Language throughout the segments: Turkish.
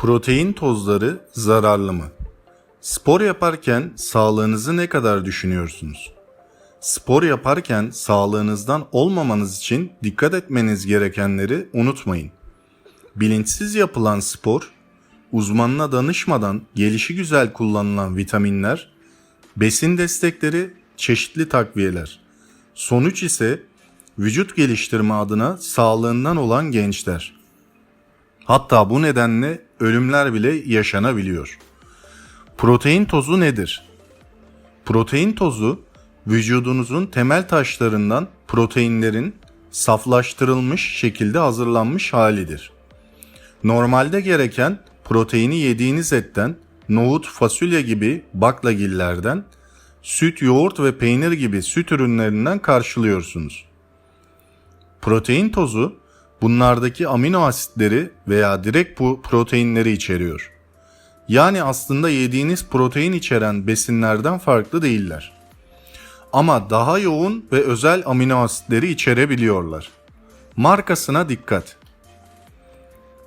Protein tozları zararlı mı? Spor yaparken sağlığınızı ne kadar düşünüyorsunuz? Spor yaparken sağlığınızdan olmamanız için dikkat etmeniz gerekenleri unutmayın. Bilinçsiz yapılan spor, uzmanına danışmadan gelişi güzel kullanılan vitaminler, besin destekleri, çeşitli takviyeler. Sonuç ise vücut geliştirme adına sağlığından olan gençler. Hatta bu nedenle ölümler bile yaşanabiliyor. Protein tozu nedir? Protein tozu vücudunuzun temel taşlarından proteinlerin saflaştırılmış şekilde hazırlanmış halidir. Normalde gereken proteini yediğiniz etten, nohut, fasulye gibi baklagillerden, süt, yoğurt ve peynir gibi süt ürünlerinden karşılıyorsunuz. Protein tozu bunlardaki amino asitleri veya direkt bu proteinleri içeriyor. Yani aslında yediğiniz protein içeren besinlerden farklı değiller. Ama daha yoğun ve özel amino asitleri içerebiliyorlar. Markasına dikkat.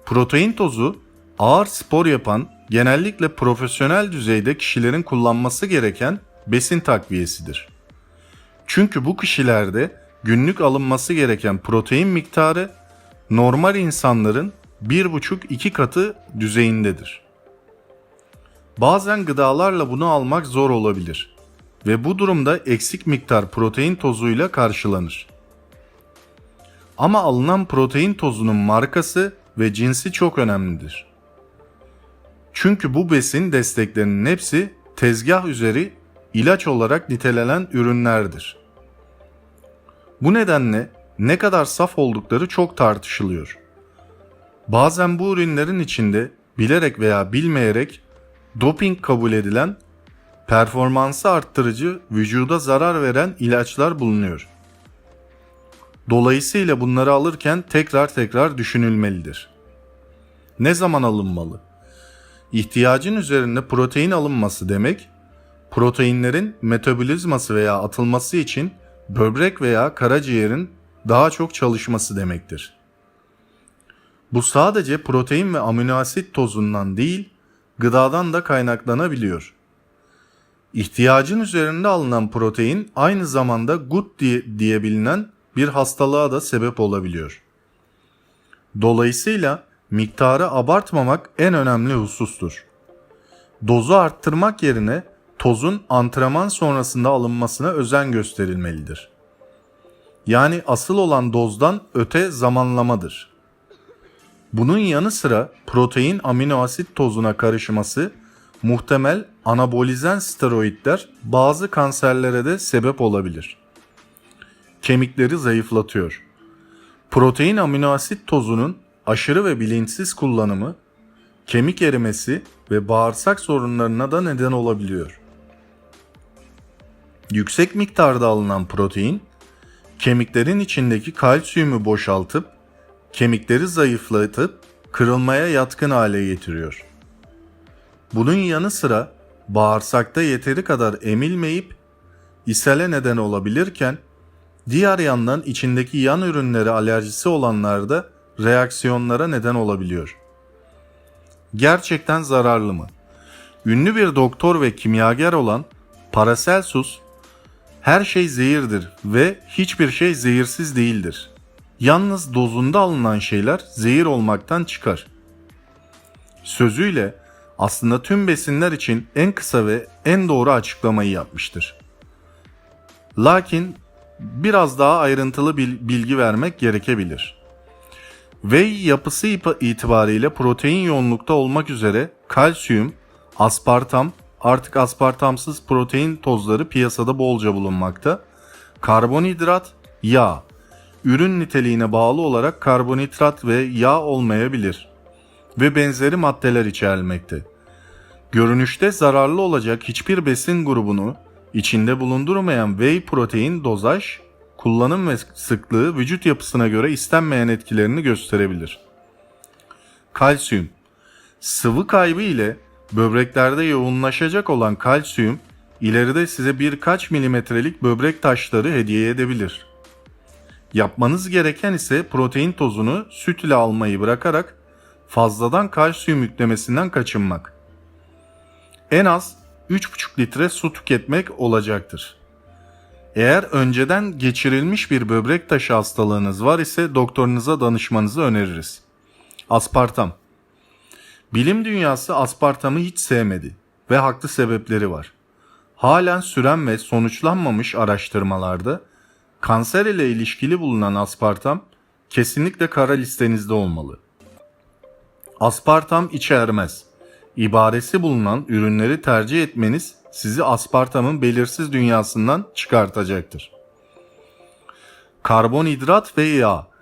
Protein tozu ağır spor yapan, genellikle profesyonel düzeyde kişilerin kullanması gereken besin takviyesidir. Çünkü bu kişilerde günlük alınması gereken protein miktarı normal insanların 1,5-2 katı düzeyindedir. Bazen gıdalarla bunu almak zor olabilir ve bu durumda eksik miktar protein tozuyla karşılanır. Ama alınan protein tozunun markası ve cinsi çok önemlidir. Çünkü bu besin desteklerinin hepsi tezgah üzeri ilaç olarak nitelenen ürünlerdir. Bu nedenle ne kadar saf oldukları çok tartışılıyor. Bazen bu ürünlerin içinde bilerek veya bilmeyerek doping kabul edilen performansı arttırıcı, vücuda zarar veren ilaçlar bulunuyor. Dolayısıyla bunları alırken tekrar tekrar düşünülmelidir. Ne zaman alınmalı? İhtiyacın üzerinde protein alınması demek, proteinlerin metabolizması veya atılması için böbrek veya karaciğerin daha çok çalışması demektir. Bu sadece protein ve amino asit tozundan değil, gıdadan da kaynaklanabiliyor. İhtiyacın üzerinde alınan protein aynı zamanda gut diye, diye bilinen bir hastalığa da sebep olabiliyor. Dolayısıyla miktarı abartmamak en önemli husustur. Dozu arttırmak yerine tozun antrenman sonrasında alınmasına özen gösterilmelidir. Yani asıl olan dozdan öte zamanlamadır. Bunun yanı sıra protein amino asit tozuna karışması muhtemel anabolizen steroidler bazı kanserlere de sebep olabilir. Kemikleri zayıflatıyor. Protein amino asit tozunun aşırı ve bilinçsiz kullanımı kemik erimesi ve bağırsak sorunlarına da neden olabiliyor. Yüksek miktarda alınan protein kemiklerin içindeki kalsiyumu boşaltıp kemikleri zayıflatıp kırılmaya yatkın hale getiriyor. Bunun yanı sıra bağırsakta yeteri kadar emilmeyip ishale neden olabilirken diğer yandan içindeki yan ürünleri alerjisi olanlarda reaksiyonlara neden olabiliyor. Gerçekten zararlı mı? Ünlü bir doktor ve kimyager olan Paracelsus her şey zehirdir ve hiçbir şey zehirsiz değildir. Yalnız dozunda alınan şeyler zehir olmaktan çıkar. Sözüyle aslında tüm besinler için en kısa ve en doğru açıklamayı yapmıştır. Lakin biraz daha ayrıntılı bilgi vermek gerekebilir. Whey yapısı itibariyle protein yoğunlukta olmak üzere kalsiyum, aspartam, artık aspartamsız protein tozları piyasada bolca bulunmakta. Karbonhidrat, yağ. Ürün niteliğine bağlı olarak karbonhidrat ve yağ olmayabilir ve benzeri maddeler içermekte. Görünüşte zararlı olacak hiçbir besin grubunu içinde bulundurmayan whey protein dozaj, kullanım ve sıklığı vücut yapısına göre istenmeyen etkilerini gösterebilir. Kalsiyum Sıvı kaybı ile böbreklerde yoğunlaşacak olan kalsiyum ileride size birkaç milimetrelik böbrek taşları hediye edebilir. Yapmanız gereken ise protein tozunu süt ile almayı bırakarak fazladan kalsiyum yüklemesinden kaçınmak. En az 3,5 litre su tüketmek olacaktır. Eğer önceden geçirilmiş bir böbrek taşı hastalığınız var ise doktorunuza danışmanızı öneririz. Aspartam Bilim dünyası aspartamı hiç sevmedi ve haklı sebepleri var. Halen süren ve sonuçlanmamış araştırmalarda kanser ile ilişkili bulunan aspartam kesinlikle kara listenizde olmalı. Aspartam içermez. İbaresi bulunan ürünleri tercih etmeniz sizi aspartamın belirsiz dünyasından çıkartacaktır. Karbonhidrat ve yağ.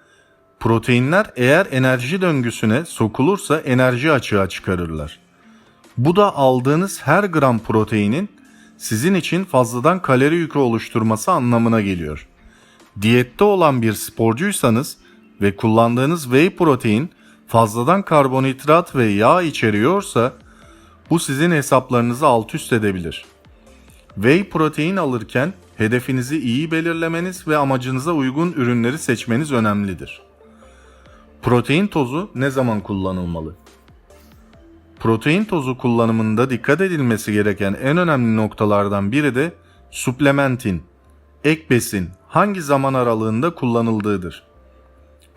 Proteinler eğer enerji döngüsüne sokulursa enerji açığa çıkarırlar. Bu da aldığınız her gram proteinin sizin için fazladan kalori yükü oluşturması anlamına geliyor. Diyette olan bir sporcuysanız ve kullandığınız whey protein fazladan karbonhidrat ve yağ içeriyorsa bu sizin hesaplarınızı alt üst edebilir. Whey protein alırken hedefinizi iyi belirlemeniz ve amacınıza uygun ürünleri seçmeniz önemlidir. Protein tozu ne zaman kullanılmalı? Protein tozu kullanımında dikkat edilmesi gereken en önemli noktalardan biri de suplementin, ek besin hangi zaman aralığında kullanıldığıdır.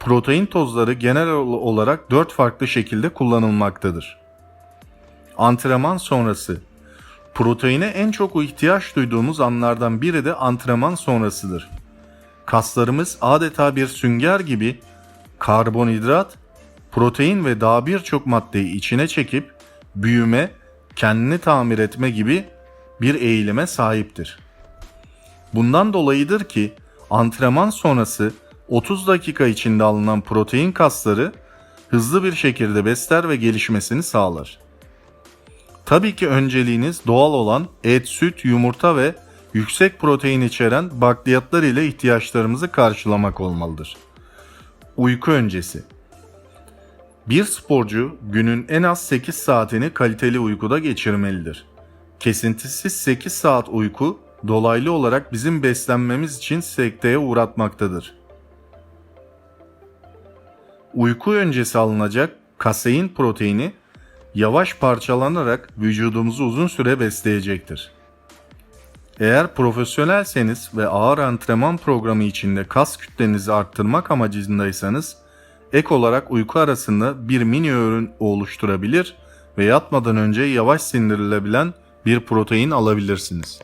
Protein tozları genel olarak 4 farklı şekilde kullanılmaktadır. Antrenman sonrası Proteine en çok ihtiyaç duyduğumuz anlardan biri de antrenman sonrasıdır. Kaslarımız adeta bir sünger gibi karbonhidrat, protein ve daha birçok maddeyi içine çekip büyüme, kendini tamir etme gibi bir eğilime sahiptir. Bundan dolayıdır ki antrenman sonrası 30 dakika içinde alınan protein kasları hızlı bir şekilde besler ve gelişmesini sağlar. Tabii ki önceliğiniz doğal olan et, süt, yumurta ve yüksek protein içeren bakliyatlar ile ihtiyaçlarımızı karşılamak olmalıdır. Uyku öncesi Bir sporcu günün en az 8 saatini kaliteli uykuda geçirmelidir. Kesintisiz 8 saat uyku dolaylı olarak bizim beslenmemiz için sekteye uğratmaktadır. Uyku öncesi alınacak kasein proteini yavaş parçalanarak vücudumuzu uzun süre besleyecektir. Eğer profesyonelseniz ve ağır antrenman programı içinde kas kütlenizi arttırmak amacındaysanız ek olarak uyku arasında bir mini öğün oluşturabilir ve yatmadan önce yavaş sindirilebilen bir protein alabilirsiniz.